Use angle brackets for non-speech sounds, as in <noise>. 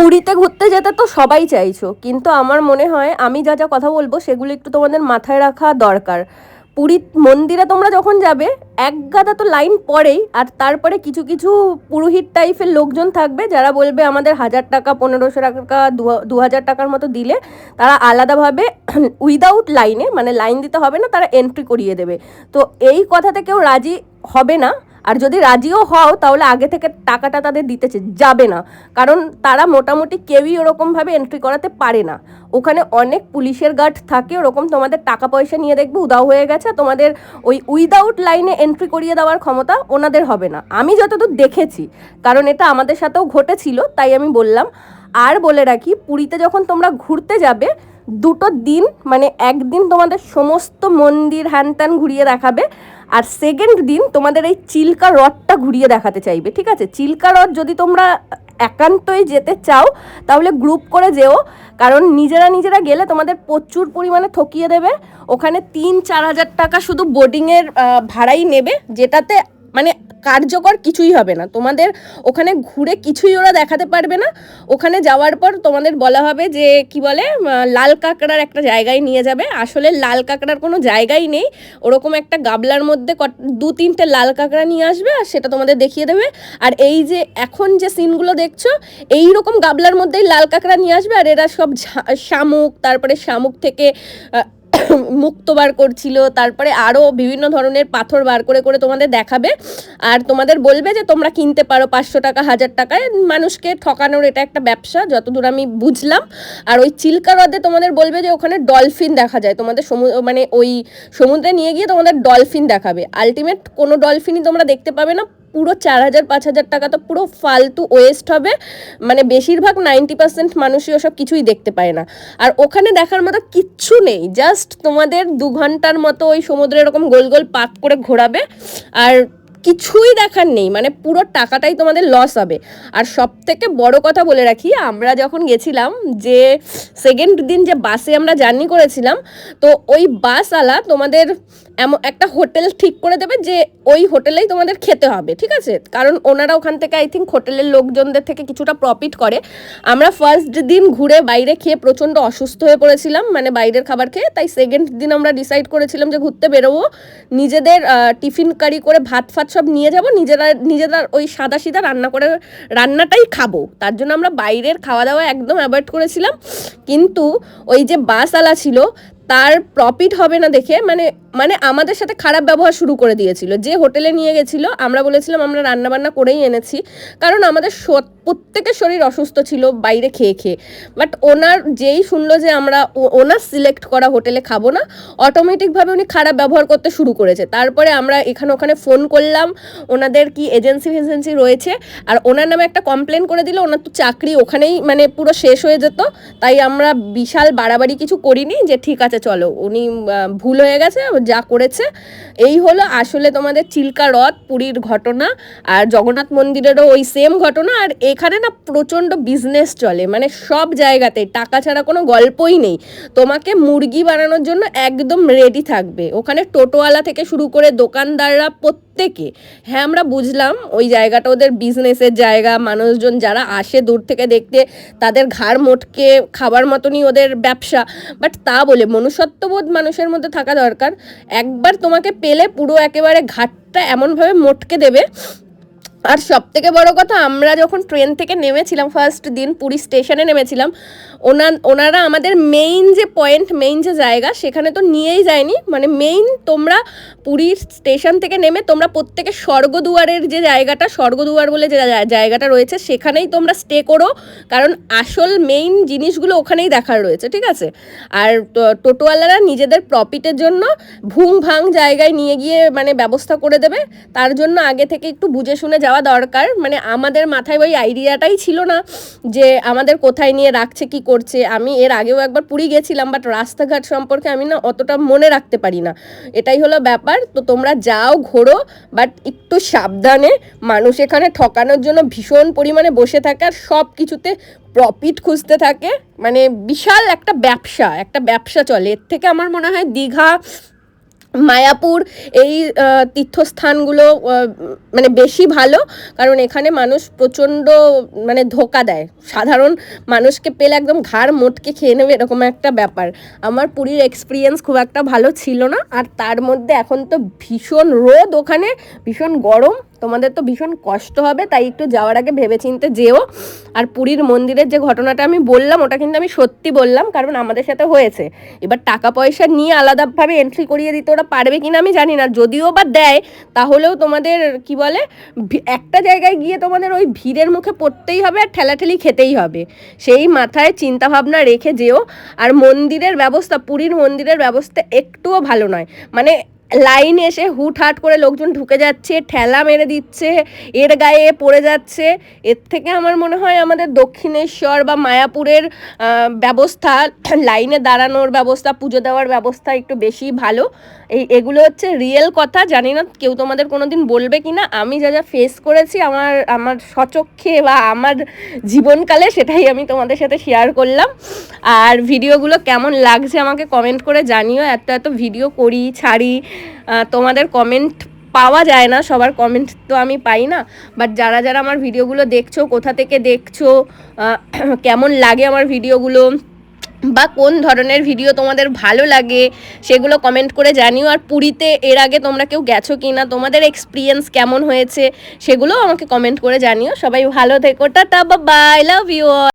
পুরীতে ঘুরতে যেতে তো সবাই চাইছো, কিন্তু আমার মনে হয় আমি যা যা কথা বলব সেগুলো একটু তোমাদের মাথায় রাখা দরকার। পুরী মন্দিরে তোমরা যখন যাবে, এক গাদা তো লাইন পড়েই, আর তারপরে কিছু কিছু পুরোহিত টাইপের লোকজন থাকবে যারা বলবে আমাদের হাজার টাকা, পনেরোশো টাকা, দু- দু হাজার টাকার মতো দিলে তারা আলাদাভাবে <clears throat> উইদাউট লাইনে মানে লাইন দিতে হবে না, তারা এন্ট্রি করিয়ে দেবে। তো এই কথাতে কেউ রাজি হবে না। আর যদি রাজিও হও, তাহলে আগে থেকে টাকাটা তাদের দিতে যাবে না। কারণ তারা মোটামুটি কেউই ওরকমভাবে এন্ট্রি করাতে পারে না। ওখানে অনেক পুলিশের গার্ড থাকে, ওরকম তোমাদের টাকা পয়সা নিয়ে দেখবে উদাও হয়ে গেছে তোমাদের ওই উইদাউট লাইনে এন্ট্রি করিয়ে দেওয়ার ক্ষমতা ওনাদের হবে না। আমি যতদূর দেখেছি, কারণ এটা আমাদের সাথেও ঘটেছিল, তাই আমি বললাম। আর বলে রাখি, পুরীতে যখন তোমরা ঘুরতে যাবে, দুটো দিন মানে একদিন তোমাদের সমস্ত মন্দির হ্যান ঘুরিয়ে দেখাবে। আর সেকেন্ড দিন তোমাদের এই চিল্কা রথটা ঘুরিয়ে দেখাতে চাইবে, ঠিক আছে? চিল্কা রথ যদি তোমরা একান্তই যেতে চাও, তাহলে গ্রুপ করে যেও, কারণ নিজেরা নিজেরা গেলে তোমাদের প্রচুর পরিমাণে ঠকিয়ে দেবে। ওখানে তিন চার হাজার টাকা শুধু বোর্ডিংয়ের ভাড়াই নেবে, যেটাতে মানে কার্যকর কিছুই হবে না। তোমাদের ওখানে ঘুরে কিছুই ওরা দেখাতে পারবে না। ওখানে যাওয়ার পর তোমাদের বলা হবে যে, কি বলে লাল কাঁকড়ার একটা জায়গায় নিয়ে যাবে। আসলে লাল কাঁকড়ার কোনো জায়গাই নেই। ওরকম একটা গাবলার মধ্যে দু তিনটে লাল কাঁকড়া নিয়ে আসবে আর সেটা তোমাদের দেখিয়ে দেবে। আর এই যে এখন যে সিনগুলো দেখছ এই রকম গাবলার মধ্যেই লাল কাঁকড়া নিয়ে আসবে আর এরা সব শামুক, তারপরে শামুক থেকে মুক্ত বার করছিল, তারপরে আরও বিভিন্ন ধরনের পাথর বার করে করে তোমাদের দেখাবে। আর তোমাদের বলবে যে তোমরা কিনতে পারো পাঁচশো টাকা, হাজার টাকায়। মানুষকে ঠকানোর এটা একটা ব্যবসা, যতদূর আমি বুঝলাম। আর ওই চিল্কা হ্রদে তোমাদের বলবে যে ওখানে ডলফিন দেখা যায়। তোমাদের সমুদ্র মানে ওই সমুদ্রে নিয়ে গিয়ে তোমাদের ডলফিন দেখাবে। আলটিমেট কোনো ডলফিনই তোমরা দেখতে পাবে না। পুরো চার হাজার, পাঁচ হাজার টাকা তো পুরো ফালতু ওয়েস্ট হবে। মানে বেশিরভাগ নাইনটি পার্সেন্ট মানুষই ওসব কিছুই দেখতে পায় না। আর ওখানে দেখার মতো কিচ্ছু নেই। জাস্ট তোমাদের দু ঘণ্টার মতো ওই সমুদ্রে এরকম গোল গোল পাক করে ঘোরাবে। আর কিছুই দেখার নেই মানে পুরো টাকাটাই তোমাদের লস হবে। আর সব থেকে বড় কথা বলে রাখি, আমরা যখন গেছিলাম যে সেকেন্ড দিন যে বাসে আমরা জার্নি করেছিলাম, তো ওই বাসওয়ালা তোমাদের এমন একটা হোটেল ঠিক করে দেবে যে ওই হোটেলেই তোমাদের খেতে হবে, ঠিক আছে? কারণ ওনারা ওখান থেকে আই থিঙ্ক হোটেলের লোকজনদের থেকে কিছুটা প্রফিট করে। আমরা ফার্স্ট দিন ঘুরে বাইরে খেয়ে প্রচণ্ড অসুস্থ হয়ে পড়েছিলাম মানে বাইরের খাবার খেয়ে, তাই সেকেন্ড দিন আমরা ডিসাইড করেছিলাম যে ঘুরতে বেরোবো। নিজেদের টিফিন কারি করে ভাত ফাত সব নিয়ে যাব, নিজেরা নিজেরা ওই সাদা সিধা রান্না করে, রান্নাটাই খাব। তার জন্য আমরা বাইরের খাওয়া দাওয়া একদম অ্যাভয়েড করেছিলাম। কিন্তু ওই যে বাসওয়ালা ছিল, তার প্রফিট হবে না দেখে মানে মানে আমাদের সাথে খারাপ ব্যবহার শুরু করে দিয়েছিল। যে হোটেলে নিয়ে গেছিল, আমরা বলেছিলাম, আমরা রান্নাবান্না করেই এনেছি। কারণ আমাদের স- প্রত্যেকের শরীর অসুস্থ ছিল, বাইরে খেয়ে খেয়ে। বাট ওনার যেই শুনলো যে আমরা ওনার সিলেক্ট করা হোটেলে খাব না অটোমেটিকভাবে উনি খারাপ ব্যবহার করতে শুরু করেছে। তারপরে আমরা এখানে ওখানে ফোন করলাম, ওনাদের কি এজেন্সি ফেজেন্সি রয়েছে, আর ওনার নামে একটা কমপ্লেন করে দিল, ওনার তো চাকরি ওখানেই মানে পুরো শেষ হয়ে যেত, তাই আমরা বিশাল বাড়াবাড়ি কিছু করিনি যে ঠিক আছে চলো, উনি ভুল হয়ে গেছে, যা করেছে। এই হলো আসলে তোমাদের চিল্কা হ্রদ পুরীর ঘটনা, আর জগন্নাথ মন্দিরেরও ওই সেম ঘটনা, আর এখানে না প্রচণ্ড বিজনেস চলে। মানে সব জায়গাতে, টাকা ছাড়া কোনো গল্পই নেই। তোমাকে মুরগি বানানোর জন্য একদম রেডি থাকবে। ওখানে টোটোওয়ালা থেকে শুরু করে দোকানদাররা প্রত্যেকে। হ্যাঁ আমরা বুঝলাম, ওই জায়গাটা ওদের বিজনেসের জায়গা। মানুষজন যারা আসে দূর থেকে দেখতে, তাদের ঘাড় মোটকে খাবার মতনই ওদের ব্যবসা। বাট তা বলে মনুষ্যত্ববোধ মানুষের মধ্যে থাকা দরকার। একবার তোমাকে পেলে পুরো একেবারে ঘাটটা এমনভাবে মোটকে দেবে আর সব থেকে বড় কথা, আমরা যখন ট্রেন থেকে নেমেছিলাম ফার্স্ট দিন পুরী স্টেশনে নেমেছিলাম, ওনা, ওনারা আমাদের মেইন যে পয়েন্ট মেইন যে জায়গা, সেখানে তো নিয়েই যায়নি। মানে মেইন তোমরা পুরীর স্টেশন থেকে নেমে তোমরা প্রত্যেকে স্বর্গদুয়ারের যে জায়গাটা, স্বর্গদুয়ার বলে যে জায়গাটা রয়েছে, সেখানেই তোমরা স্টে করো। কারণ আসল মেইন জিনিসগুলো ওখানেই দেখার রয়েছে, ঠিক আছে? আর টোটোওয়ালারা নিজেদের প্রফিটের জন্য ভুং ভাং জায়গায় নিয়ে গিয়ে মানে ব্যবস্থা করে দেবে। তার জন্য আগে থেকে একটু বুঝে শুনে যাওয়া দরকার। মানে আমাদের মাথায় ওই আইডিয়াটাই ছিল না যে আমাদের কোথায় নিয়ে রাখছে, কি করছে। আমি এর আগেও একবার পুরী গেছিলাম বাট রাস্তাঘাট সম্পর্কে আমি না অতটা মনে রাখতে পারি না। এটাই হলো ব্যাপার। তো তোমরা যাও, ঘোরো বাট একটু সাবধানে মানুষ এখানে ঠকানোর জন্য ভীষণ পরিমাণে বসে থাকে আর সব কিছুতে প্রফিট খুঁজতে থাকে। মানে বিশাল একটা ব্যবসা একটা ব্যবসা চলে। এর থেকে আমার মনে হয় দীঘা মায়াপুর এই তীর্থস্থানগুলো মানে বেশি ভালো, কারণ এখানে মানুষ প্রচণ্ড মানে ধোকা দেয়। সাধারণ মানুষকে পেলে একদম ঘাড় মোটকে খেয়ে নেবে এরকম একটা ব্যাপার। আমার পুরীর এক্সপিরিয়েন্স খুব একটা ভালো ছিল না, আর তার মধ্যে এখন তো ভীষণ রোদ ওখানে, ভীষণ গরম। তোমাদের তো ভীষণ কষ্ট হবে, তাই একটু যাওয়ার আগে ভেবেচিন্তে যেও। আর পুরীর মন্দিরের যে ঘটনাটা আমি বললাম, ওটা কিন্তু আমি সত্যি বললাম, কারণ আমাদের সাথে হয়েছে। এবার টাকা পয়সা নিয়ে আলাদাভাবে এন্ট্রি করিয়ে দিতে ওরা পারবে কিনা আমি জানি না। যদিও বা দেয়, তাহলেও তোমাদের, কি বলে একটা জায়গায় গিয়ে তোমাদের ওই ভিড়ের মুখে পড়তেই হবে আর ঠেলাঠেলি খেতেই হবে। সেই মাথায় চিন্তা ভাবনা রেখে যেও। আর মন্দিরের ব্যবস্থা, পুরীর মন্দিরের ব্যবস্থা একটুও ভালো নয়। মানে লাইন এসে হুটহাট করে লোকজন ঢুকে যাচ্ছে, ঠেলা মেরে দিচ্ছে, এর গায়ে পড়ে যাচ্ছে। এর থেকে আমার মনে হয় আমাদের দক্ষিণেশ্বর বা মায়াপুরের ব্যবস্থা, লাইনে দাঁড়ানোর ব্যবস্থা, পুজো দেওয়ার ব্যবস্থা একটু বেশি ভালো। এই, এগুলো হচ্ছে রিয়েল কথা, জানি না কেউ তোমাদের কোনো দিন বলবে কি না আমি যা যা ফেস করেছি, আমার আমার সচক্ষে বা আমার জীবনকালে সেটাই আমি তোমাদের সাথে শেয়ার করলাম। আর ভিডিওগুলো কেমন লাগছে আমাকে কমেন্ট করে জানিও। এত এত ভিডিও করি, ছাড়ি তোমাদের কমেন্ট পাওয়া যায় না, সবার কমেন্ট তো আমি পাই না। বাট যারা যারা আমার ভিডিওগুলো দেখছ, কোথা থেকে দেখছ <clears throat> কেমন লাগে আমার ভিডিওগুলো, বা কোন ধরনের ভিডিও তোমাদের ভালো লাগে, সেগুলো কমেন্ট করে জানিও। আর পুরীতে এর আগে তোমরা কেউ গেছো কি না তোমাদের এক্সপিরিয়েন্স কেমন হয়েছে, সেগুলোও আমাকে কমেন্ট করে জানিও। সবাই ভালো থেকো। টাটা বা বাই লাভ ইউ